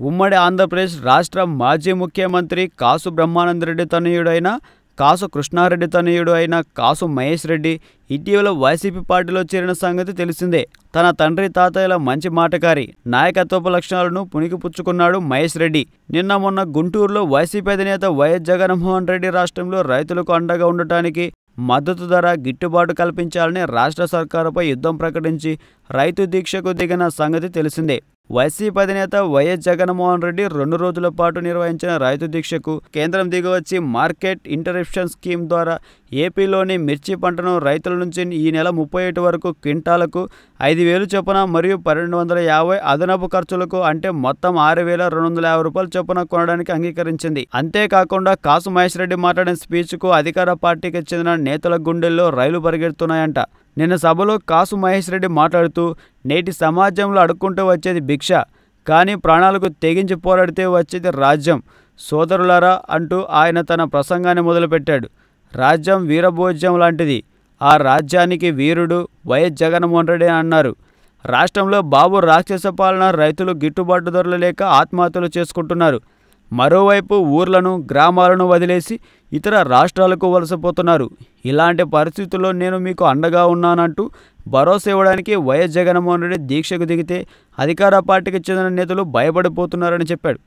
ఉమ్మడి ఆంధ్రప్రదేశ్ రాష్ట్ర మాజీ ముఖ్యమంత్రి కాసు బ్రహ్మానందరెడ్డి తనయుడైన కాసు కృష్ణారెడ్డి తనయుడు అయిన కాసు మహేష్ రెడ్డి ఇటీవల వైసీపీ పార్టీలో చేరిన సంగతి తెలిసిందే. తన తండ్రి తాతయ్యల మంచి మాటకారి నాయకత్వపు లక్షణాలను పుణికిపుచ్చుకున్నాడు మహేష్ రెడ్డి నిన్న మొన్న గుంటూరులో వైసీపీ అధినేత వైఎస్ జగన్మోహన్ రెడ్డి రాష్ట్రంలో రైతులకు అండగా ఉండటానికి మద్దతు ధర గిట్టుబాటు కల్పించాలని రాష్ట్ర సర్కారుపై యుద్ధం ప్రకటించి రైతు దీక్షకు దిగిన సంగతి తెలిసిందే. వైసీపీ అధినేత వైఎస్ జగన్మోహన్ రెడ్డి రెండు రోజుల పాటు నిర్వహించిన రైతు దీక్షకు కేంద్రం దిగవచ్చి మార్కెట్ ఇంటరప్షన్ స్కీమ్ ద్వారా ఏపీలోని మిర్చి పంటను రైతుల నుంచి ఈ నెల ముప్పై ఒకటి వరకు క్వింటాలకు ఐదు వేలు చొప్పున మరియు పన్నెండు వందల యాభై అదనపు ఖర్చులకు అంటే మొత్తం ఆరు వేల రెండు వందల యాభై రూపాయల చొప్పున కొనడానికి అంగీకరించింది. అంతేకాకుండా కాసు మహేష్ రెడ్డి మాట్లాడిన స్పీచ్కు అధికార పార్టీకి చెందిన నేతల గుండెల్లో రైలు పరిగెడుతున్నాయంట. నిన్న సభలో కాసు మహేష్ రెడ్డి మాట్లాడుతూ నేటి సమాజంలో అడుక్కుంటూ వచ్చేది భిక్ష కానీ ప్రాణాలకు తెగించి పోరాడితే వచ్చేది రాజ్యం. సోదరులారా అంటూ ఆయన తన ప్రసంగాన్ని మొదలుపెట్టాడు. రాజ్యం వీరభోజ్యం లాంటిది. ఆ రాజ్యానికి వీరుడు వైఎస్ జగన్మోహన్ రెడ్డి అన్నారు. రాష్ట్రంలో బాబు రాక్షస పాలన రైతులు గిట్టుబాటు ధరలు లేక ఆత్మహత్యలు చేసుకుంటున్నారు. మరోవైపు ఊర్లను గ్రామాలను వదిలేసి ఇతర రాష్ట్రాలకు వలసపోతున్నారు. ఇలాంటి పరిస్థితుల్లో నేను మీకు అండగా ఉన్నానంటూ భరోసా ఇవ్వడానికి వైఎస్ జగన్మోహన్ రెడ్డి దీక్షకు దిగితే అధికార పార్టీకి చెందిన నేతలు భయపడిపోతున్నారని చెప్పాడు.